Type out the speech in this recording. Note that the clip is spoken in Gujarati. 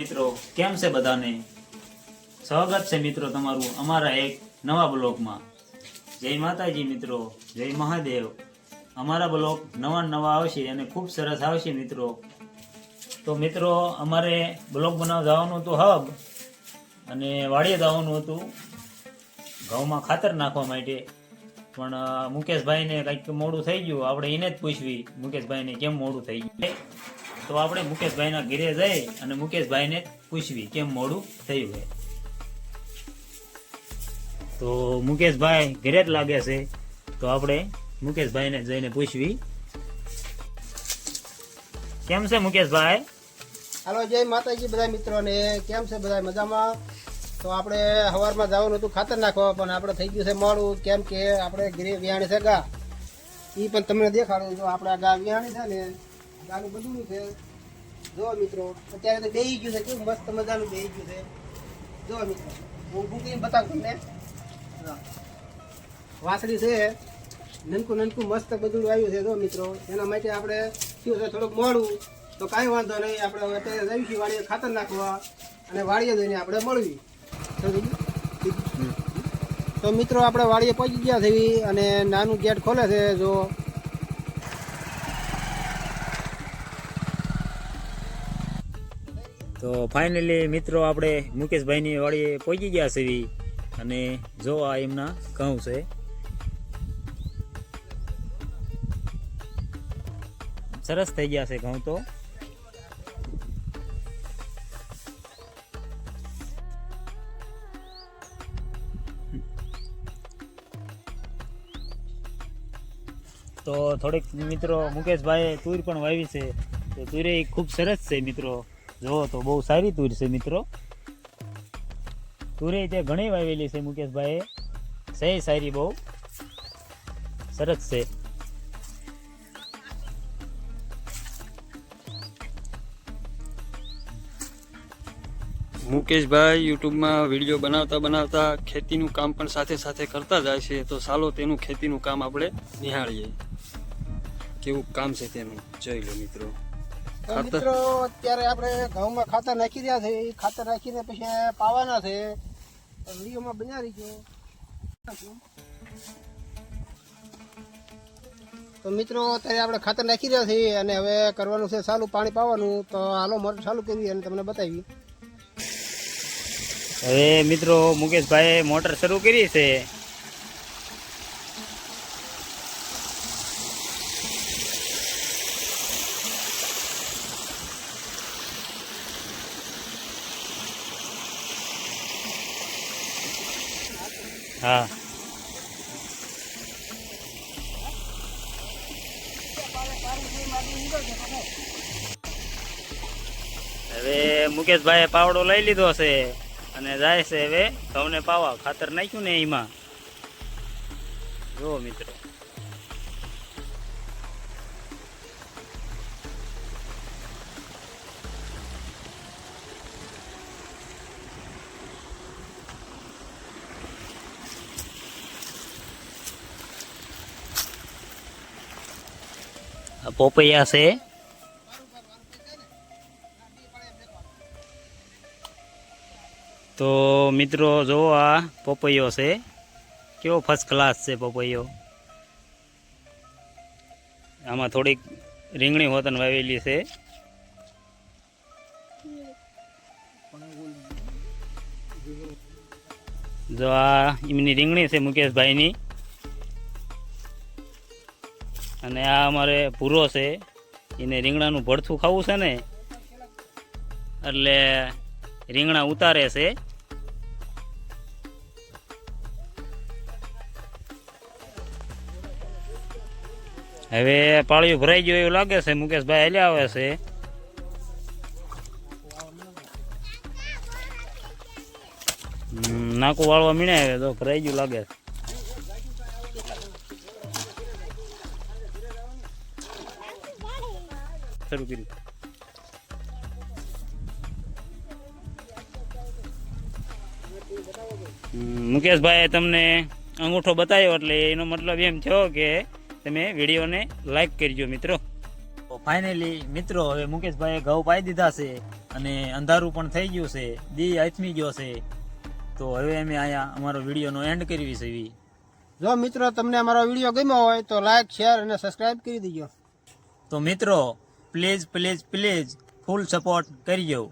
મિત્રો, કેમ છે બધાને? સ્વાગત છે મિત્રો તમારું અમારા એક નવા બ્લોગમાં. જય માતાજી મિત્રો, જય મહાદેવ. અમારા બ્લોગ નવા નવા આવશે અને ખૂબ સરસ આવશે મિત્રો. તો મિત્રો, અમારે બ્લોગ બનાવવા જવાનું હતું હબ અને વાડીએ જવાનું હતું. ઘઉંમાં ખાતર નાખવા માટે. પણ મુકેશભાઈને કંઈક મોડું થઈ ગયું. આપણે એને જ પૂછવી મુકેશભાઈને કેમ મોડું થઈ ગયું. તો આપણે મુકેશભાઈના ઘરે જઈ અને મુકેશભાઈને પૂછવી કેમ મોડું થયું છે. તો મુકેશભાઈ ઘરે જ લાગે છે. તો આપણે મુકેશભાઈને જઈને પૂછવી. કેમ છે મુકેશભાઈ? હાલો, જય માતાજી બધા મિત્રોને. કેમ છે બધા મજામાં? તો આપણે સવારમાં જવાનું હતું, ખાતર નાખવા, પણ આપણે થઈ ગયું છે મોડું. કેમ કે આપણે ઘરે વિહાણી છે ગા. એ પણ તમને દેખાડું, જો આપણે આ ગા વ્યાણી છે ને, ગાનું બધું છે. જો મિત્રો અત્યારે તો બેહી ગયું છે કેવું મસ્ત મજાનું બેહી ગયું છે. જો મિત્રો હું કરીને બતાવું તમને. વાસળી છે નનકું નનકું મસ્ત બધું આવ્યું છે જો મિત્રો. એના માટે આપણે થયું છે થોડુંક મોડું તો કાંઈ વાંધો નહીં આપણે અત્યારે જઈશું વાડીએ ખાતર નાખવા અને વાડીએ જઈને આપણે મળવી. તો મિત્રો આપણે વાડીએ પહોંચી ગયા છે અને નાનું ગેટ ખોલે છે જો તો ફાઇનલી મિત્રો આપણે મુકેશભાઈની વાડીએ પહોંચી ગયા છે અને જો આ એમના ઘઉં છે. સરસ થઈ ગયા છે ઘઉં તો. તો થોડીક મિત્રો મુકેશભાઈએ તુર પણ વાવી છે. તો તુરે ખૂબ સરસ છે મિત્રો. જો તો બહુ સારી તુર છે મિત્રો. તુરે ત્યાં ઘણી વાવેલી છે મુકેશભાઈએ. છે સારી બહુ. સરસ છે. મુકેશભાઈ યુટ્યુબમાં વીડિયો બનાવતા બનાવતા ખેતીનું કામ પણ સાથે સાથે કરતા જાય છે. તો ચાલો તેનું ખેતીનું કામ આપણે નિહાળીએ. કેવું કામ છે તેનું? જોઈ લો મિત્રો. મિત્રો અત્યારે આપણે ઘઉંમાં ખાતર નાખી રહ્યા છે. એ ખાતર નાખીને પછી પાવાના છે. વિડીયોમાં બનાવી છે તો મિત્રો અત્યારે આપણે ખાતર નાખી રહ્યા છીએ અને હવે કરવાનું છે ચાલુ પાણી પાવાનું. તો હાલો મોટર ચાલુ કરવી અને તમને બતાવી. હવે મિત્રો મુકેશભાઈએ મોટર શરૂ કરી છે. હા. હવે મુકેશભાઈએ પાવડો લઈ લીધો છે અને જાય છે હવે ઘઉંને પાવા. ખાતર નાખ્યું ને એમાં. જુઓ મિત્રો. પોપૈયા છે. તો મિત્રો જો આ પોપૈયો છે, કેવો ફર્સ્ટ ક્લાસ છે પોપૈયો? આમાં થોડીક રીંગણી હોતન વાવેલી છે. જો આ એમની રીંગણી છે મુકેશભાઈની. અને આ અમારે ભૂરો છે. એને રીંગણાનું ભડથું ખાવું છે ને, એટલે રીંગણા ઉતારે છે. હવે પાળિયું ભરાઈ ગયું એવું લાગે છે. મુકેશભાઈ હાલ્યા આવે છે. નાકું વાળવા મીણે તો ભરાઈ ગયું લાગે છે. શરૂ કર્યું મુકેશભાઈએ તમને અંગૂઠો બતાવ્યો એટલે એનો મતલબ એમ થયો કે તમે વિડીયોને લાઈક કરજો મિત્રો. ફાઇનલી મિત્રો હવે મુકેશભાઈએ ઘઉં પાઈ દીધા છે અને અંધારું પણ થઈ ગયું છે દી આથમી ગયો છે. તો હવે અમે અહીંયા અમારો વિડીયોનો એન્ડ કરવી છે એવી જો મિત્રો તમને અમારો વીડિયો ગમ્યો હોય તો લાઈક શેર અને સબસ્ક્રાઈબ કરી દેજો. તો મિત્રો please please please full support કરજો